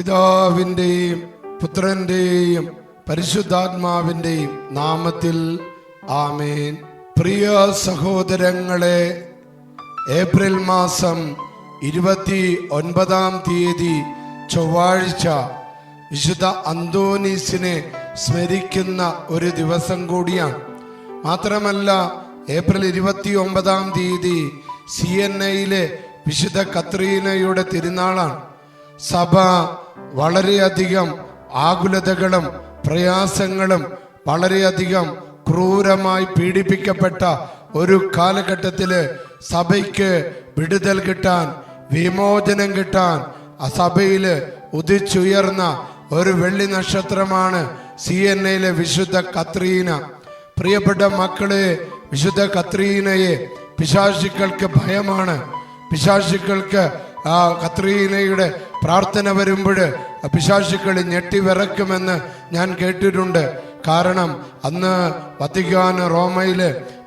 പിതാവിന്റെയും പുത്രന്റെയും പരിശുദ്ധാത്മാവിന്റെയും നാമത്തിൽ ആമേൻ. പ്രിയ സഹോദരങ്ങളെ ഏപ്രിൽ മാസം ഇരുപത്തി ഒൻപതാം തീയതി ചൊവ്വാഴ്ച വിശുദ്ധ അന്തോനീസിനെ സ്മരിക്കുന്ന ഒരു ദിവസം കൂടിയാണ്. മാത്രമല്ല ഏപ്രിൽ ഇരുപത്തി ഒമ്പതാം തീയതി സി എൻ ഐയിലെ വിശുദ്ധ കത്രീനയുടെ തിരുനാളാണ്. സഭ വളരെയധികം ആകുലതകളും പ്രയാസങ്ങളും വളരെയധികം ക്രൂരമായി പീഡിപ്പിക്കപ്പെട്ട ഒരു കാലഘട്ടത്തിൽ സഭയ്ക്ക് വിടുതൽ കിട്ടാൻ വിമോചനം കിട്ടാൻ ആ സഭയിൽ ഉദിച്ചുയർന്ന ഒരു വെള്ളി നക്ഷത്രമാണ് സി എൻ എയിലെ വിശുദ്ധ കത്രീന. പ്രിയപ്പെട്ട മക്കളെ വിശുദ്ധ കത്രീനയെ പിശാശുക്കൾക്ക് ഭയമാണ്. പിശാശുക്കൾക്ക് ആ കത്രീനയുടെ പ്രാർത്ഥന വരുമ്പോൾ പിശാശുക്കൾ ഞെട്ടിവിറക്കുമെന്ന് ഞാൻ കേട്ടിട്ടുണ്ട്. കാരണം അന്ന് വത്തിക്കാൻ റോമയിൽ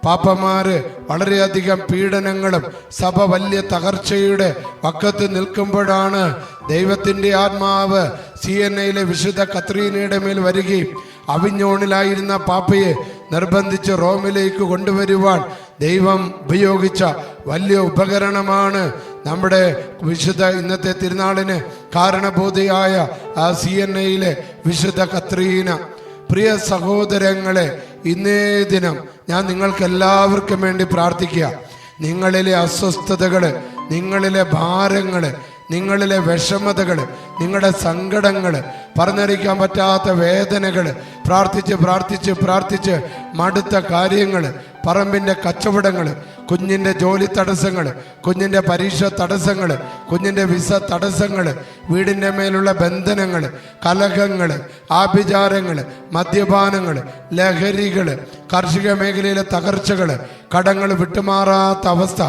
പാപ്പമാര് വളരെയധികം പീഡനങ്ങളും സഭ വലിയ തകർച്ചയുടെ പക്കത്ത് നിൽക്കുമ്പോഴാണ് ദൈവത്തിന്റെ ആത്മാവ് സി എൻ ഐയിലെ വിശുദ്ധ കത്രീനയുടെ മേൽ വരികയും അവിഞ്ഞോണിലായിരുന്ന പാപ്പയെ നിർബന്ധിച്ച് റോമിലേക്ക് കൊണ്ടുവരുവാൻ ദൈവം ഉപയോഗിച്ച വലിയ ഉപകരണമാണ് നമ്മുടെ വിശുദ്ധ ഇന്നത്തെ തിരുനാളിന് കാരണബോധിയായ ആ സി എൻ ഐയിലെ വിശുദ്ധ കത്രീന. പ്രിയ സഹോദരങ്ങളെ ഇന്നേ ദിനം ഞാൻ നിങ്ങൾക്ക് എല്ലാവർക്കും വേണ്ടി പ്രാർത്ഥിക്കുക. നിങ്ങളിലെ അസ്വസ്ഥതകൾ നിങ്ങളിലെ ഭാരങ്ങൾ നിങ്ങളിലെ വിഷമതകൾ നിങ്ങളുടെ സങ്കടങ്ങൾ പറഞ്ഞറിയിക്കാൻ പറ്റാത്ത വേദനകൾ പ്രാർത്ഥിച്ച് പ്രാർത്ഥിച്ച് പ്രാർത്ഥിച്ച് മടുത്ത കാര്യങ്ങൾ പറമ്പിന്റെ കച്ചവടങ്ങൾ കുഞ്ഞിന്റെ ജോലി തടസ്സങ്ങൾ കുഞ്ഞിന്റെ പരീക്ഷ തടസ്സങ്ങൾ കുഞ്ഞിന്റെ വിസ തടസ്സങ്ങൾ വീടിന്റെ മേലുള്ള ബന്ധനങ്ങൾ കലഹങ്ങൾ ആഭിചാരങ്ങൾ മദ്യപാനങ്ങൾ ലഹരികൾ കാർഷിക മേഖലയിലെ തകർച്ചകൾ കടങ്ങൾ വിട്ടുമാറാത്ത അവസ്ഥ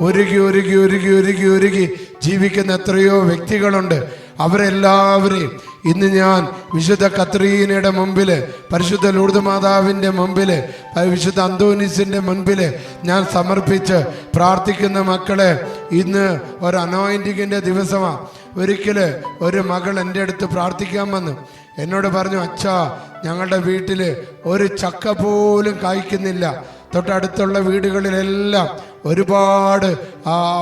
ഒരുകി ഒരുകി ഒരുകി ഒരുകി ഒരുകി ജീവിക്കുന്ന എത്രയോ വ്യക്തികളുണ്ട്. അവരെല്ലാവരെയും ഇന്ന് ഞാൻ വിശുദ്ധ കത്രീനയുടെ മുമ്പിൽ പരിശുദ്ധ ലൂർദ് മാതാവിന്റെ മുമ്പിൽ വിശുദ്ധ അന്തോനിസിന്റെ മുൻപിൽ ഞാൻ സമർപ്പിച്ച് പ്രാർത്ഥിക്കുന്ന മക്കളെ ഇന്ന് ഒരു അനോയിന്റിങ്ങിന്റെ ദിവസമാണ് ഒരിക്കൽ ഒരു മകൾ എന്റെ അടുത്ത് പ്രാർത്ഥിക്കാൻ വന്നു. എന്നോട് പറഞ്ഞു അച്ഛാ ഞങ്ങളുടെ വീട്ടിൽ ഒരു ചക്ക പോലും കായ്ക്കുന്നില്ല. തൊട്ടടുത്തുള്ള വീടുകളിലെല്ലാം ഒരുപാട്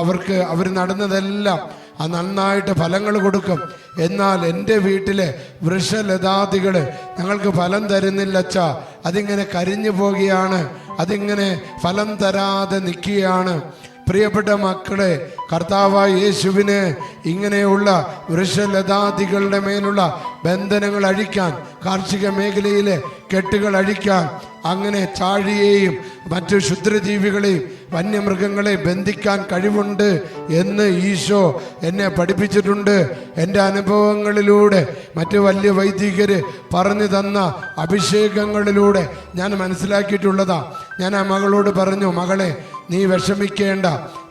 അവർക്ക് അവർ നടന്നതെല്ലാം ആ നന്നായിട്ട് ഫലങ്ങൾ കൊടുക്കും. എന്നാൽ എന്റെ വീട്ടിലെ വൃക്ഷലതാദികൾ ഞങ്ങൾക്ക് ഫലം തരുന്നില്ല അച്ഛാ അതിങ്ങനെ കരിഞ്ഞു പോകുകയാണ് അതിങ്ങനെ ഫലം തരാതെ നിൽക്കുകയാണ്. പ്രിയപ്പെട്ട മക്കളെ കർത്താവായ യേശുവിന് ഇങ്ങനെയുള്ള വൃക്ഷലതാദികളുടെ മേലുള്ള ബന്ധനങ്ങൾ അഴിക്കാൻ കാർഷിക മേഖലയിലെ കെട്ടുകൾ അഴിക്കാൻ അങ്ങനെ ചാഴിയെയും മറ്റു ക്ഷുദ്രജീവികളെയും വന്യമൃഗങ്ങളെ ബന്ധിക്കാൻ കഴിവുണ്ട് എന്ന് ഈശോ എന്നെ പഠിപ്പിച്ചിട്ടുണ്ട്. എന്റെ അനുഭവങ്ങളിലൂടെ മറ്റു വലിയ വൈദികർ പറഞ്ഞു തന്ന അഭിഷേകങ്ങളിലൂടെ ഞാൻ മനസ്സിലാക്കിയിട്ടുള്ളതാ. ഞാൻ ആ മകളോട് പറഞ്ഞു മകളെ നീ വിഷമിക്കേണ്ട.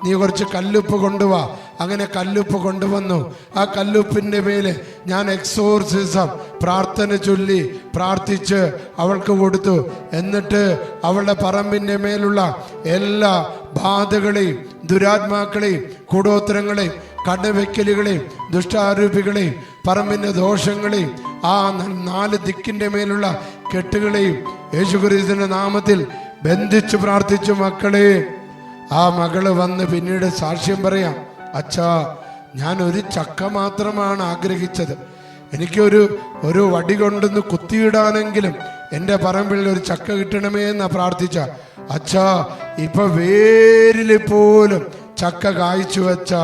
നീ കുറച്ച് കല്ലുപ്പ് കൊണ്ടുവാ. അങ്ങനെ കല്ലുപ്പ് കൊണ്ടുവന്നു. ആ കല്ലുപ്പിന്റെ മേലെ ഞാൻ എക്സോർസിസം പ്രാർത്ഥന ചൊല്ലി പ്രാർത്ഥിച്ച് അവൾക്ക് കൊടുത്തു. എന്നിട്ട് അവളുടെ പറമ്പിന്റെ മേലുള്ള എല്ലാ ബാധകളെയും ദുരാത്മാക്കളെയും കൂടോത്തരങ്ങളെയും കടവെക്കലുകളെയും ദുഷ്ടാരൂപികളെയും പറമ്പിന്റെ ദോഷങ്ങളെയും ആ നാല് ദിക്കിന്റെ മേലുള്ള കെട്ടുകളെയും യേശുക്രിസ്തുവിന്റെ നാമത്തിൽ ബന്ധിച്ചു പ്രാർത്ഥിച്ചു മക്കളെ. ആ മകൾ വന്ന് പിന്നീട് സാക്ഷ്യം പറയാം അച്ഛാ ഞാൻ ഒരു ചക്ക മാത്രമാണ് ആഗ്രഹിച്ചത്. എനിക്കൊരു ഒരു വടി കൊണ്ടൊന്ന് കുത്തിയിടാനെങ്കിലും എന്റെ പറമ്പിൽ ഒരു ചക്ക കിട്ടണമേ എന്നാ പ്രാർത്ഥിച്ച. അച്ഛാ ഇപ്പൊ വേരിൽ പോലും ചക്ക കായ്ച്ചു വെച്ച.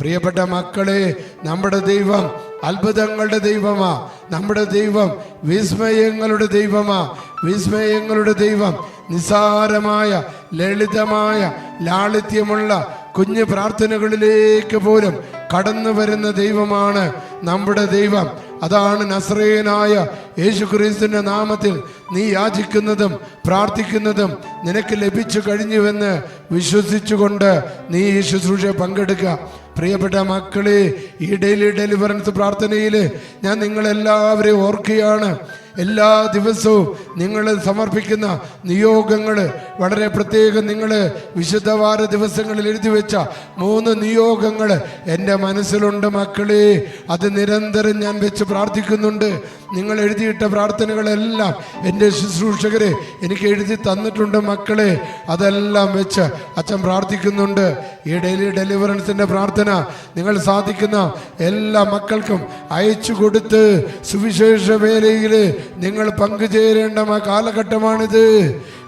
പ്രിയപ്പെട്ട മക്കളെ നമ്മുടെ ദൈവം അത്ഭുതങ്ങളുടെ ദൈവമാ. നമ്മുടെ ദൈവം വിസ്മയങ്ങളുടെ ദൈവമാ. വിസ്മയങ്ങളുടെ ദൈവം നിസാരമായ ലളിതമായ ലാളിത്യമുള്ള കുഞ്ഞു പ്രാർത്ഥനകളിലേക്ക് പോലും കടന്നു വരുന്ന ദൈവമാണ് നമ്മുടെ ദൈവം. അതാണ് നസ്രയനായ യേശു ക്രിസ്തുവിന്റെ നാമത്തിൽ നീ യാചിക്കുന്നതും പ്രാർത്ഥിക്കുന്നതും നിനക്ക് ലഭിച്ചു കഴിഞ്ഞുവെന്ന് വിശ്വസിച്ചുകൊണ്ട് നീ ഈ ശുശ്രൂഷ പങ്കെടുക്കുക. പ്രിയപ്പെട്ട മക്കളെ ഈ ഡെയിലി ഡെലിവറൻസ് പ്രാർത്ഥനയിൽ ഞാൻ നിങ്ങളെല്ലാവരെയും ഓർക്കുകയാണ്. എല്ലാ ദിവസവും നിങ്ങൾ സമർപ്പിക്കുന്ന നിയോഗങ്ങൾ വളരെ പ്രത്യേകം നിങ്ങൾ വിശുദ്ധവാര ദിവസങ്ങളിൽ എഴുതി വെച്ച മൂന്ന് നിയോഗങ്ങൾ എന്റെ മനസ്സിലുണ്ട് മക്കളെ. അത് നിരന്തരം ഞാൻ വെച്ച് പ്രാർത്ഥിക്കുന്നുണ്ട്. നിങ്ങൾ എഴുതിയിട്ട പ്രാർത്ഥനകളെല്ലാം എന്റെ ശുശ്രൂഷകരെ എനിക്ക് എഴുതി തന്നിട്ടുണ്ട് മക്കളെ. അതെല്ലാം വെച്ച് അച്ഛൻ പ്രാർത്ഥിക്കുന്നുണ്ട്. ഈ ഡെയിലി ഡെലിവറൻസിന്റെ പ്രാർത്ഥന നിങ്ങൾ സാധിക്കുന്ന എല്ലാ മക്കൾക്കും അയച്ചു കൊടുത്ത് സുവിശേഷ വേലയിൽ നിങ്ങൾ പങ്കുചേരേണ്ട കാലഘട്ടമാണിത്.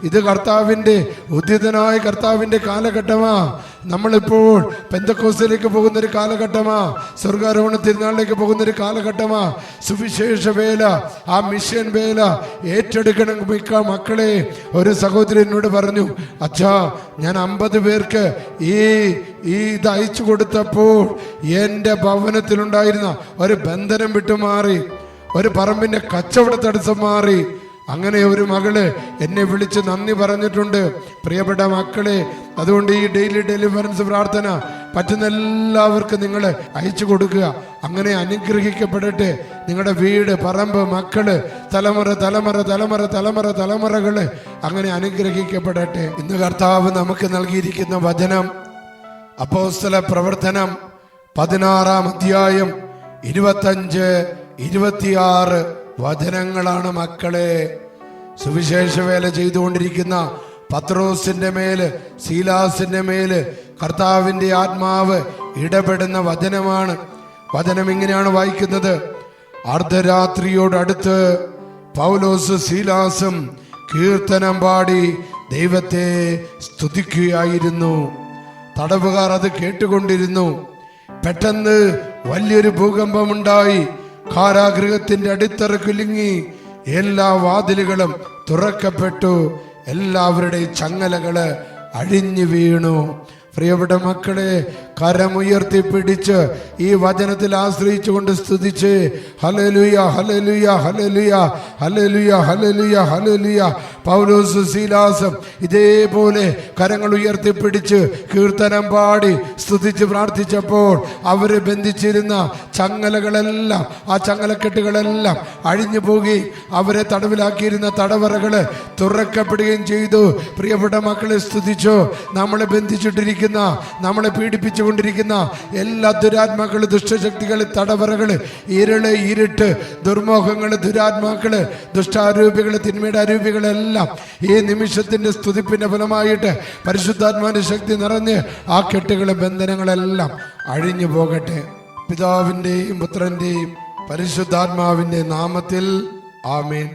ഇത് കർത്താവിന്റെ ഉദ്യതനായ കർത്താവിന്റെ കാലഘട്ടമാ. നമ്മളിപ്പോൾ പെന്തക്കോസിലേക്ക് പോകുന്നൊരു കാലഘട്ടമാ. സ്വർഗാരോഹണ തിരുനാളിലേക്ക് പോകുന്നൊരു കാലഘട്ടമാ. സുവിശേഷ വേല ആ മിഷൻ വേല ഏറ്റെടുക്കണം മിക്ക മക്കളെ. ഒരു സഹോദരി എന്നോട് പറഞ്ഞു അച്ഛാ ഞാൻ അമ്പത് പേർക്ക് ഈ ഈ ഇത് അയച്ചു കൊടുത്തപ്പോൾ എന്റെ ഭവനത്തിലുണ്ടായിരുന്ന ഒരു ബന്ധനം വിട്ടുമാറി. ഒരു പറമ്പിന്റെ കച്ചവട തടസ്സം മാറി. അങ്ങനെ ഒരു മകൾ എന്നെ വിളിച്ച് നന്ദി പറഞ്ഞിട്ടുണ്ട്. പ്രിയപ്പെട്ട മക്കളെ അതുകൊണ്ട് ഈ ഡെയിലി ഡെലിവറൻസ് പ്രാർത്ഥന പറ്റുന്ന എല്ലാവർക്കും നിങ്ങൾ അയച്ചു കൊടുക്കുക. അങ്ങനെ അനുഗ്രഹിക്കപ്പെടട്ടെ. നിങ്ങളുടെ വീട് പറമ്പ് മക്കൾ തലമുറ തലമുറ തലമുറ തലമുറ തലമുറകൾ അങ്ങനെ അനുഗ്രഹിക്കപ്പെടട്ടെ. ഇന്ന് കർത്താവ് നമുക്ക് നൽകിയിരിക്കുന്ന വചനം അപ്പോസ്തല പ്രവർത്തനം പതിനാറാം അധ്യായം ഇരുപത്തഞ്ച് ഇരുപത്തിയാറ് വചനങ്ങളാണ് മക്കളെ. സുവിശേഷ വേല ചെയ്തുകൊണ്ടിരിക്കുന്ന പത്രോസിന്റെ മേൽ ശീലാസിന്റെ മേൽ കർത്താവിന്റെ ആത്മാവ് ഇടപെടുന്ന വചനമാണ്. വചനം ഇങ്ങനെയാണ് വായിക്കുന്നത്. അർദ്ധരാത്രിയോടടുത്ത് പൗലോസ് ശീലാസും കീർത്തനം പാടി ദൈവത്തെ സ്തുതിക്കുകയായിരുന്നു. തടവുകാർ അത് കേട്ടുകൊണ്ടിരുന്നു. പെട്ടെന്ന് വലിയൊരു ഭൂകമ്പമുണ്ടായി. കാരാഗൃഹത്തിന്റെ അടിത്തറ കുലുങ്ങി എല്ലാ വാതിലുകളും തുറക്കപ്പെട്ടു. എല്ലാവരുടെയും ചങ്ങലകൾ അഴിഞ്ഞു വീണു. പ്രിയപ്പെട്ട മക്കളെ കരമുയർത്തി പിടിച്ച് ഈ വചനത്തിൽ ആശ്രയിച്ചുകൊണ്ട് സ്തുതിച്ച് ഹലലുയ ഹലലുയ ഹലലുയ ഹലലുയ ഹലലുയ ഹലലുയ പൗലോസ് ശീലാസം ഇതേപോലെ കരങ്ങൾ ഉയർത്തിപ്പിടിച്ച് കീർത്തനം പാടി സ്തുതിച്ച് പ്രാർത്ഥിച്ചപ്പോൾ അവർ ബന്ധിച്ചിരുന്ന ചങ്ങലകളെല്ലാം ആ ചങ്ങലക്കെട്ടുകളെല്ലാം അഴിഞ്ഞു പോകുകയും അവരെ തടവിലാക്കിയിരുന്ന തടവറകൾ തുറക്കപ്പെടുകയും ചെയ്തു. പ്രിയപ്പെട്ട മക്കളെ സ്തുതിച്ചോ? നമ്മളെ ബന്ധിച്ചിട്ടിരിക്കുന്ന നമ്മളെ പീഡിപ്പിച്ചുകൊണ്ടിരിക്കുന്ന എല്ലാ ദുരാത്മാക്കൾ ദുഷ്ടശക്തികൾ തടവറകൾ ഇരുൾ ഇരുട്ട് ദുർമോഹങ്ങൾ ദുരാത്മാക്കൾ ദുഷ്ടാരൂപികൾ തിന്മയുടെ അരൂപികളെല്ലാം ഈ നിമിഷത്തിന്റെ സ്തുതിപ്പിന്റെ ഫലമായിട്ട് പരിശുദ്ധാത്മാവിന്റെ ശക്തി നിറഞ്ഞ് ആ കെട്ടുകളും ബന്ധനങ്ങളെല്ലാം അഴിഞ്ഞു പോകട്ടെ. പിതാവിന്റെയും പുത്രന്റെയും പരിശുദ്ധാത്മാവിന്റെ നാമത്തിൽ ആമേൻ.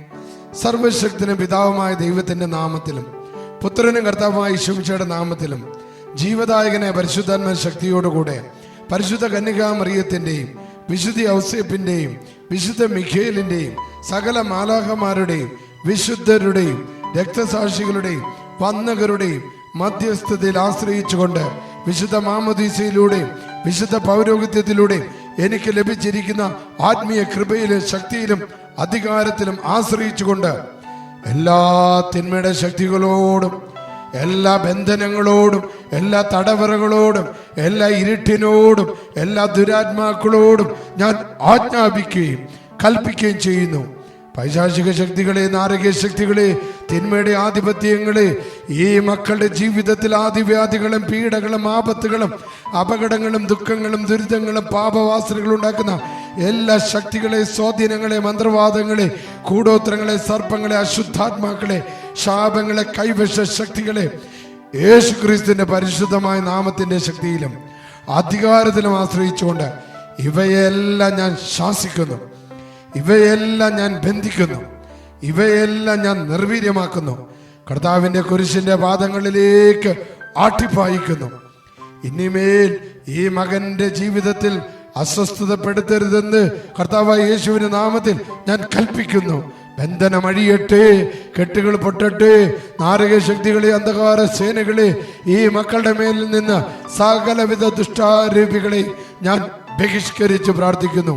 സർവശക്തിനും പിതാവുമായ ദൈവത്തിന്റെ നാമത്തിലും പുത്രനും കർത്താവുമായ ശുഭിച്ചയുടെ നാമത്തിലും ജീവദായകനെ പരിശുദ്ധാത്മ ശക്തിയോടുകൂടെ പരിശുദ്ധ കന്യകാമറിയത്തിന്റെയും വിശുദ്ധ ഔസേപ്പിന്റെയും വിശുദ്ധ മിഖേലിന്റെയും സകല മാലാഹമാരുടെയും വിശുദ്ധരുടെയും രക്തസാക്ഷികളുടെയും വന്നകരുടെയും മധ്യസ്ഥതയിൽ ആശ്രയിച്ചുകൊണ്ട് വിശുദ്ധ മാമദീസയിലൂടെയും വിശുദ്ധ പൗരോഹിത്യത്തിലൂടെയും എനിക്ക് ലഭിച്ചിരിക്കുന്ന ആത്മീയ കൃപയിലും ശക്തിയിലും അധികാരത്തിലും ആശ്രയിച്ചുകൊണ്ട് എല്ലാ തിന്മയുടെ ശക്തികളോടും എല്ലാ ബന്ധനങ്ങളോടും എല്ലാ തടവറകളോടും എല്ലാ ഇരുട്ടിനോടും എല്ലാ ദുരാത്മാക്കളോടും ഞാൻ ആജ്ഞാപിക്കുകയും കൽപ്പിക്കുകയും ചെയ്യുന്നു. പൈശാചിക ശക്തികളെ നാരകീയ ശക്തികളെ തിന്മയുടെ ആധിപത്യങ്ങളെ ഈ മക്കളുടെ ജീവിതത്തിൽ ആദിവ്യാധികളും പീഡകളും ആപത്തുകളും അപകടങ്ങളും ദുഃഖങ്ങളും ദുരിതങ്ങളും പാപവാസനകളും ഉണ്ടാക്കുന്ന എല്ലാ ശക്തികളെ സ്വാധീനങ്ങളെ മന്ത്രവാദങ്ങളെ കൂടോത്രങ്ങളെ സർപ്പങ്ങളെ അശുദ്ധാത്മാക്കളെ ശാപങ്ങളെ കൈവശ ശക്തികളെ യേശു ക്രിസ്തുവിന്റെ പരിശുദ്ധമായ നാമത്തിന്റെ ശക്തിയിലും അധികാരത്തിലും ആശ്രയിച്ചുകൊണ്ട് ഇവയെല്ലാം ഞാൻ ശാസിക്കുന്നു. ഇവയെല്ലാം ഞാൻ ബന്ധിക്കുന്നു. ഇവയെല്ലാം ഞാൻ നിർവീര്യമാക്കുന്നു. കർത്താവിന്റെ കുരിശിന്റെ പാദങ്ങളിലേക്ക് ആട്ടിപ്പായിക്കുന്നു. ഇനിമേൽ ഈ മകന്റെ ജീവിതത്തിൽ അസ്വസ്ഥതപ്പെടുത്തരുതെന്ന് കർത്താവായ യേശുവിന്റെ നാമത്തിൽ ഞാൻ കൽപ്പിക്കുന്നു. ബന്ധനമഴിയട്ടെ കെട്ടുകൾ പൊട്ടട്ടെ നാരക ശക്തികളെ അന്ധകാര സേനകളെ ഈ മക്കളുടെ മേലിൽ നിന്ന് സകലവിധ ദുഷ്ടാരൂപികളെ ഞാൻ ബഹിഷ്കരിച്ച് പ്രാർത്ഥിക്കുന്നു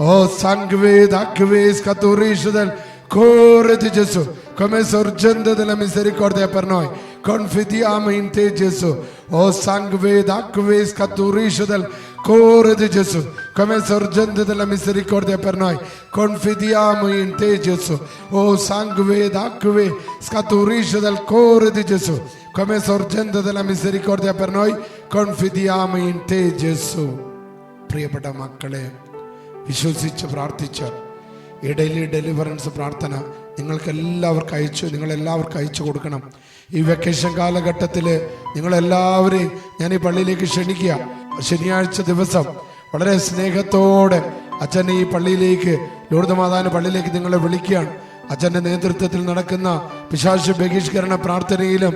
ഓ സംഗ്വേദ് അക്വേസ് കത്തൂറീഷുതൽ കൊമേ sorgente della misericordia per noi. Confidiamo in te Gesù. O sangue d'acque scaturisce del cuore di Gesù, come sorgente della misericordia per noi. Confidiamo in te Gesù. O sangue d'acque scaturisce dal cuore di Gesù, come sorgente della misericordia per noi. Confidiamo in te Gesù. പ്രിയപ്പെട്ട മക്കളെ വിശ്വസിച്ച് പ്രാർത്ഥിച്ച ഈ daily deliverance പ്രാർത്ഥന നിങ്ങൾക്ക് എല്ലാവർക്കും അയച്ചു നിങ്ങളെല്ലാവർക്കും അയച്ചു കൊടുക്കണം. ഈ വെക്കേഷൻ കാലഘട്ടത്തിൽ നിങ്ങളെല്ലാവരെയും ഞാൻ ഈ പള്ളിയിലേക്ക് ക്ഷണിക്കുക. ശനിയാഴ്ച ദിവസം വളരെ സ്നേഹത്തോടെ അച്ഛൻ ഈ പള്ളിയിലേക്ക് ലൂർദ് പള്ളിയിലേക്ക് നിങ്ങളെ വിളിക്കുകയാണ്. അച്ഛന്റെ നേതൃത്വത്തിൽ നടക്കുന്ന പിശാശു ബഹിഷ്കരണ പ്രാർത്ഥനയിലും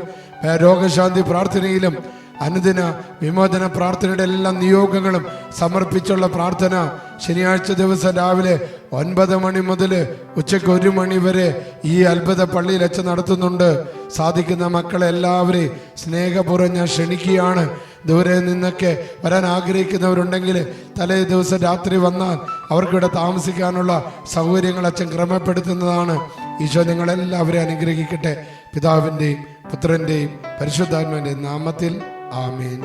രോഗശാന്തി പ്രാർത്ഥനയിലും അനുദിന വിമോചന പ്രാർത്ഥനയുടെ എല്ലാ നിയോഗങ്ങളും സമർപ്പിച്ചുള്ള പ്രാർത്ഥന ശനിയാഴ്ച ദിവസം രാവിലെ ഒൻപത് മണി മുതൽ ഉച്ചയ്ക്ക് ഒരു മണി വരെ ഈ അത്ഭുത പള്ളിയിൽ വെച്ച് നടത്തുന്നുണ്ട്. സാധിക്കുന്ന മക്കളെ എല്ലാവരെയും സ്നേഹപൂർവം ഞാൻ ക്ഷണിക്കുകയാണ്. ദൂരെ നിന്നൊക്കെ വരാൻ ആഗ്രഹിക്കുന്നവരുണ്ടെങ്കിൽ തലേ ദിവസം രാത്രി വന്നാൽ അവർക്കിവിടെ താമസിക്കാനുള്ള സൗകര്യങ്ങൾ അച്ഛൻ ക്രമപ്പെടുത്തുന്നതാണ്. ഈശോ നിങ്ങളെല്ലാവരെയും അനുഗ്രഹിക്കട്ടെ. പിതാവിന്റെയും പുത്രന്റെയും പരിശുദ്ധാത്മന്റെയും നാമത്തിൽ ആമേൻ